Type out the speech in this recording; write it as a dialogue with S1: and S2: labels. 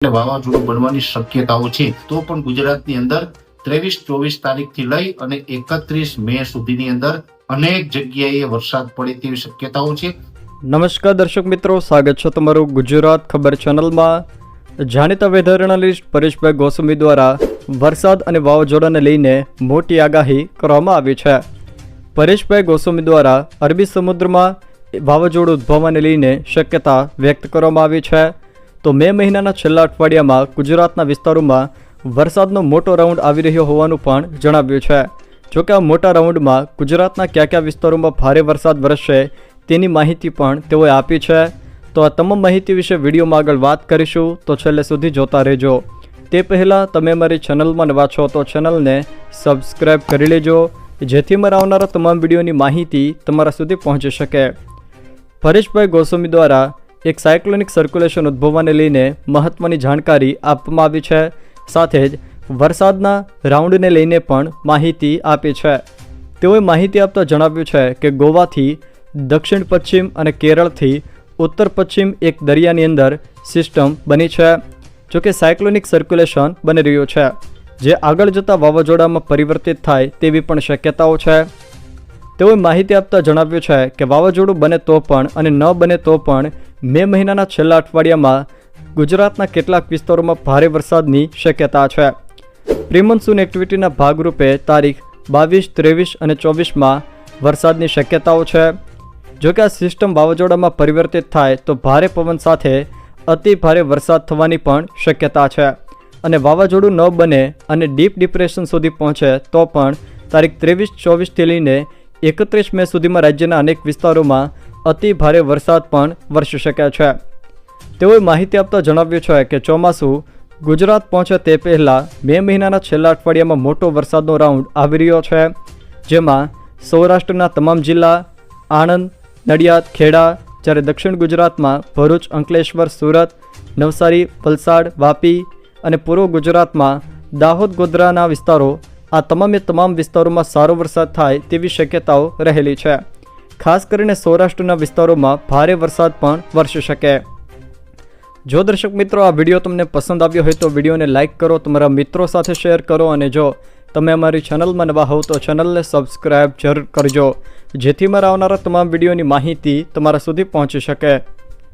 S1: એટલે વાવાઝોડું બનવાની શક્યતાઓ છે, તો પણ ગુજરાતની અંદર ત્રેવીસ ચોવીસ તારીખથી લઈ અને એકત્રીસ મે સુધીની અંદર અનેક જગ્યાએ વરસાદ પડે તેવી શક્યતાઓ છે.
S2: નમસ્કાર દર્શક મિત્રો, સ્વાગત છે તમારું ગુજરાત ખબર ચેનલમાં. જાણીતા વેધર એનાલિસ્ટ પરેશભાઈ ગોસ્વામી દ્વારા વરસાદ અને વાવાઝોડાને લઈને મોટી આગાહી કરવામાં આવી છે. પરેશભાઈ ગોસ્વામી દ્વારા અરબી સમુદ્રમાં વાવાઝોડું ઉદ્ભવવાને લઈને શક્યતા વ્યક્ત કરવામાં આવી છે. તો મે મહિનાના છેલ્લા અઠવાડિયામાં ગુજરાતના વિસ્તારોમાં વરસાદનો મોટો રાઉન્ડ આવી રહ્યો હોવાનું પણ જણાવ્યું છે. જોકે આ મોટા રાઉન્ડમાં ગુજરાતના કયા કયા વિસ્તારોમાં ભારે વરસાદ વરસશે તેની માહિતી પણ તેઓએ આપી છે. તો આ તમામ માહિતી વિશે વિડીયોમાં આગળ વાત કરીશું, તો છેલ્લે સુધી જોતા રહેજો. તે પહેલાં તમે મારી ચેનલમાં નવા છો તો ચેનલને સબસ્ક્રાઈબ કરી લેજો, જેથી મારા આવનારા તમામ વિડીયોની માહિતી તમારા સુધી પહોંચી શકે. પરેશભાઈ ગોસ્વામી દ્વારા એક સાયક્લોનિક સર્ક્યુલેશન ઉદ્ભવવાને લઈને મહત્ત્વની જાણકારી આપવામાં આવી છે. સાથે જ વરસાદના રાઉન્ડને લઈને પણ માહિતી આપી છે. તેઓએ માહિતી આપતા જણાવ્યું છે કે ગોવાથી દક્ષિણ પશ્ચિમ અને કેરળથી ઉત્તર પશ્ચિમ એક દરિયાની અંદર સિસ્ટમ બની છે જોકે સાયક્લોનિક સર્ક્યુલેશન બની રહ્યું છે, જે આગળ જતાં વાવાઝોડામાં પરિવર્તિત થાય તેવી પણ શક્યતાઓ છે. તેઓએ માહિતી આપતા જણાવ્યું છે કે વાવાઝોડું બને તો પણ અને ન બને તો પણ મે મહિનાના છેલ્લા અઠવાડિયામાં ગુજરાતના કેટલાક વિસ્તારોમાં ભારે વરસાદની શક્યતા છે. પ્રિમોન્સૂન એક્ટિવિટીના ભાગરૂપે તારીખ બાવીસ, ત્રેવીસ અને ચોવીસમાં વરસાદની શક્યતાઓ છે. જોકે આ સિસ્ટમ વાવાઝોડામાં પરિવર્તિત થાય તો ભારે પવન સાથે અતિ ભારે વરસાદ થવાની પણ શક્યતા છે. અને વાવાઝોડું ન બને અને ડીપ ડિપ્રેશન સુધી પહોંચે તો પણ તારીખ ત્રેવીસ, ચોવીસથી લઈને એકત્રીસ મે સુધીમાં રાજ્યના અનેક વિસ્તારોમાં અતિ ભારે વરસાદ પણ વરસી શકે છે. તેઓએ માહિતી આપતા જણાવ્યું છે કે ચોમાસું ગુજરાત પહોંચે તે પહેલાં મે મહિનાના છેલ્લા અઠવાડિયામાં મોટો વરસાદનો રાઉન્ડ આવી રહ્યો છે, જેમાં સૌરાષ્ટ્રના તમામ જિલ્લા, આણંદ, નડિયાદ, ખેડા, જ્યારે દક્ષિણ ગુજરાતમાં ભરૂચ, અંકલેશ્વર, સુરત, નવસારી, વલસાડ, વાપી અને પૂર્વ ગુજરાતમાં દાહોદ, ગોધરાના વિસ્તારો આ તમામે તમામ વિસ્તારોમાં સારો વરસાદ થાય તેવી શક્યતાઓ રહેલી છે. ખાસ કરીને સૌરાષ્ટ્રના વિસ્તારોમાં ભારે વરસાદ પણ વરસી શકે. જો દર્શક મિત્રો આ વીડિયો તમને પસંદ આવ્યો હોય તો વિડીયોને લાઇક કરો, તમારા મિત્રો સાથે શેર કરો અને જો તમે અમારી ચેનલમાં નવા હોવ તો ચેનલને સબસ્ક્રાઈબ જરૂર કરજો, જેથી મારા આવનારા તમામ વિડીયોની માહિતી તમારા સુધી પહોંચી શકે.